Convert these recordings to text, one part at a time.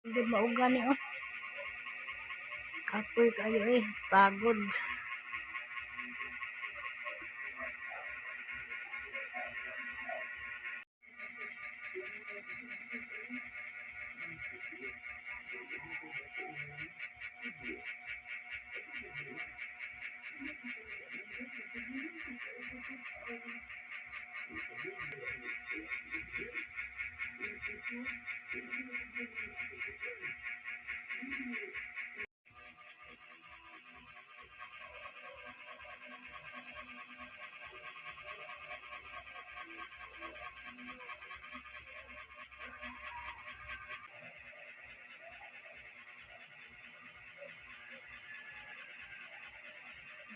Hindi mauga ni oh. Kapoy kayo eh. Pagod.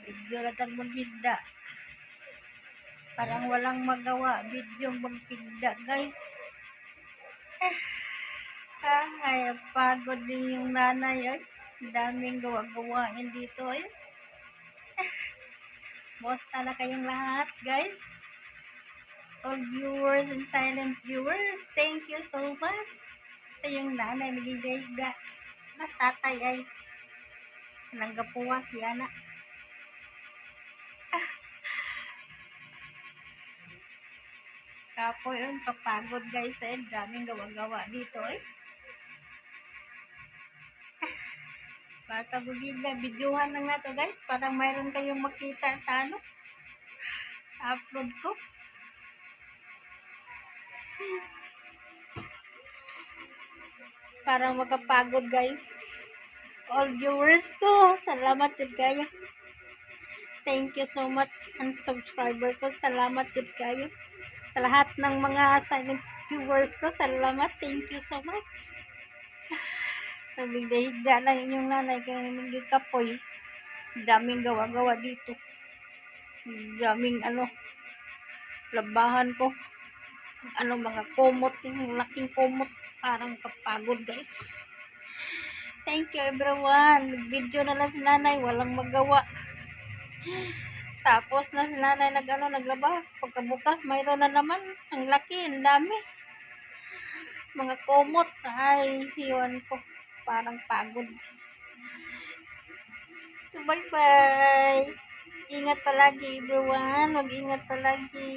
Video lang tag magpigda. Parang walang magawa. Video magpigda guys. Ah, ay, pagod din yung nanay ay. Daming gawa-gawain dito ay. Bosta na kayong lahat guys. All viewers and silent viewers, thank you so much. Ito yung nanay nagigayda. Mas tatay ay. Nanggapuwa si anak. Kapo yun, kapagod guys eh. Daming gawa-gawa dito eh. Baka bugid na, videohan lang nato guys. Para mayroon kayong makita sa ano. Sa upload ko. Para makapagod guys. All viewers ko, salamat din kayo. Thank you so much and subscriber ko. Salamat din kayo. Sa lahat ng mga silent viewers ko, salamat. Thank you so much. Sabi higda lang inyong nanay kaya hindi kapoy. Daming gawa-gawa dito. Daming ano, labahan ko. Ano mga kumot, yung laking kumot. Parang kapagod guys. Thank you everyone. Video na lang si nanay, walang magawa. Tapos na si nanay nag ano, naglaba. Pagkabukas, mayroon na naman. Ang laki, ang dami. Mga kumot. Ay, iwan ko. Parang pagod. So, bye-bye. Ingat palagi everyone. Mag-ingat palagi.